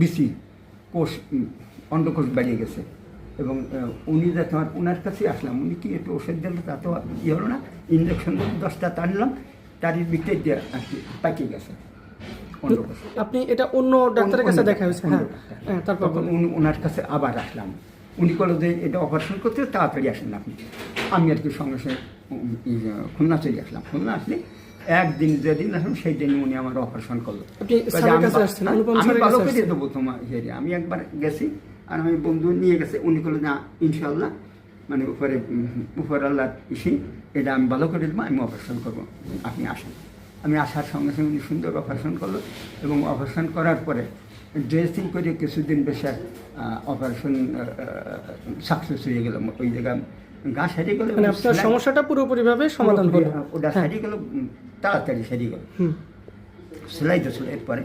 BC কোষ অন্ডকোষ বেরিয়ে গেছে। এবং উনি যাতে আমার ওনার কাছে আসলাম উনি কি একটু ওষুধ দিল তা তো ইয়ে হলো না ইঞ্জেকশন দশটা টানলাম তারই দিয়ে আর কি পাকিয়ে গেছে আপনি এটা অন্য ডাক্তারের কাছে দেখা হয়েছে হ্যাঁ হ্যাঁ তারপর উনি ওনার কাছে আবার আসলাম। উনি করল যে এটা অপারেশন করতে তাড়াতাড়ি আসেন আপনি। আমি আর কি সঙ্গে সঙ্গে খুলনা চলে আসলাম। খুলনা আসলে একদিন যেদিন আসলাম সেই দিন উনি আমার অপারেশন করল। আমি ভালো করে দেবো তোমার হেরে। আমি একবার গেছি আর আমি বন্ধু নিয়ে গেছে উনি করল না ইনশাল্লাহ মানে উপরে উপর আল্লাহ ইসি এটা আমি ভালো করে দেবো আমি অপারেশন করব। আপনি আসেন। আমি আসার সঙ্গে সঙ্গে উনি সুন্দর অপারেশন করল এবং অপারেশন করার পরে ড্রেসিং করে কিছুদিন বেশ অপারেশন সাকসেস হয়ে গেলাম। ওই জায়গায় গা সারিয়ে গেল মানে আপনার সমস্যাটা পুরোপুরিভাবে সমাধান হলো। ওটা হ্যাঁ। গেল তাড়াতাড়ি সেরে গেল। হুম। সেলাই তো সেলাই এরপরে।